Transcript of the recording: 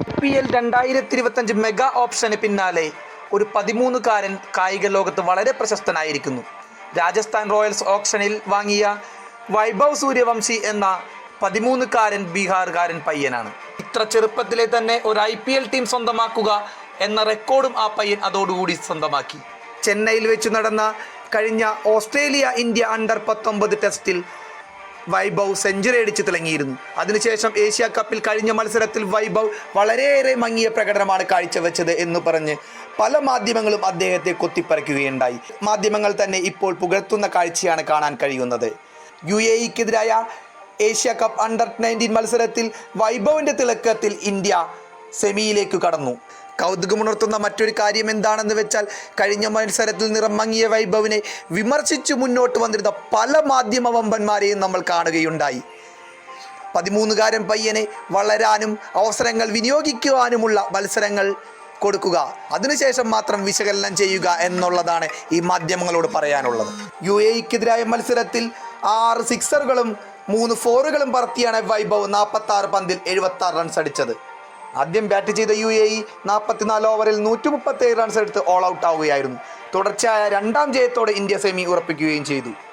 P L രണ്ടായിരത്തി ഇരുപത്തഞ്ച് mega ഓപ്ഷന് പിന്നാലെ ഒരു പതിമൂന്നുകാരൻ കായിക ലോകത്ത് വളരെ പ്രശസ്തനായിരിക്കുന്നു. രാജസ്ഥാൻ റോയൽസ് ഓപ്ഷനിൽ വാങ്ങിയ വൈഭവ് സൂര്യവംശി എന്ന പതിമൂന്നുകാരൻ ബീഹാറുകാരൻ പയ്യനാണ്. ഇത്ര ചെറുപ്പത്തിലെ തന്നെ ഒരു ഐ പി എൽ ടീം സ്വന്തമാക്കുക എന്ന റെക്കോർഡും ആ പയ്യൻ അതോടുകൂടി സ്വന്തമാക്കി. ചെന്നൈയിൽ വെച്ച് നടന്ന കഴിഞ്ഞ ഓസ്ട്രേലിയ ഇന്ത്യ അണ്ടർ പത്തൊമ്പത് ടെസ്റ്റിൽ വൈഭവ് സെഞ്ചുറി അടിച്ച് തിളങ്ങിയിരുന്നു. അതിനുശേഷം ഏഷ്യ കപ്പിൽ കഴിഞ്ഞ മത്സരത്തിൽ വൈഭവ് വളരെയേറെ മങ്ങിയ പ്രകടനമാണ് കാഴ്ചവെച്ചത് എന്ന് പറഞ്ഞ് പല മാധ്യമങ്ങളും അദ്ദേഹത്തെ കൊത്തിപ്പറിക്കുകയുണ്ടായി. മാധ്യമങ്ങൾ തന്നെ ഇപ്പോൾ പുകഴ്ത്തുന്ന കാഴ്ചയാണ് കാണാൻ കഴിയുന്നത്. യു എ ഇക്കെതിരായ ഏഷ്യ കപ്പ് അണ്ടർ നയന്റീൻ മത്സരത്തിൽ വൈഭവിന്റെ തിളക്കത്തിൽ ഇന്ത്യ സെമിയിലേക്ക് കടന്നു. കൗതുകമുണർത്തുന്ന മറ്റൊരു കാര്യം എന്താണെന്ന് വെച്ചാൽ കഴിഞ്ഞ മത്സരത്തിൽ നിറം മങ്ങിയ വൈഭവിനെ വിമർശിച്ചു മുന്നോട്ട് വന്നിരുന്ന പല മാധ്യമ വമ്പന്മാരെയും നമ്മൾ കാണുകയുണ്ടായി. പതിമൂന്നുകാരൻ പയ്യനെ വളരാനും അവസരങ്ങൾ വിനിയോഗിക്കുവാനുമുള്ള മത്സരങ്ങൾ കൊടുക്കുക. അതിനുശേഷം മാത്രം വിശകലനം ചെയ്യുക എന്നുള്ളതാണ് ഈ മാധ്യമങ്ങളോട് പറയാനുള്ളത്. യു എക്കെതിരായ മത്സരത്തിൽ ആറ് സിക്സറുകളും മൂന്ന് ഫോറുകളും പറത്തിയാണ് വൈഭവ് നാൽപ്പത്തി ആറ് പന്തിൽ എഴുപത്തി റൺസ് അടിച്ചത്. ആദ്യം ബാറ്റ് ചെയ്ത യു എ ഇ നാൽപ്പത്തിനാല് ഓവറിൽ നൂറ്റി മുപ്പത്തി റൺസ് എടുത്ത് ഓൾ ഔട്ട് ആവുകയായിരുന്നു. തുടർച്ചയായ രണ്ടാം ജയത്തോടെ ഇന്ത്യ സെമി ഉറപ്പിക്കുകയും ചെയ്തു.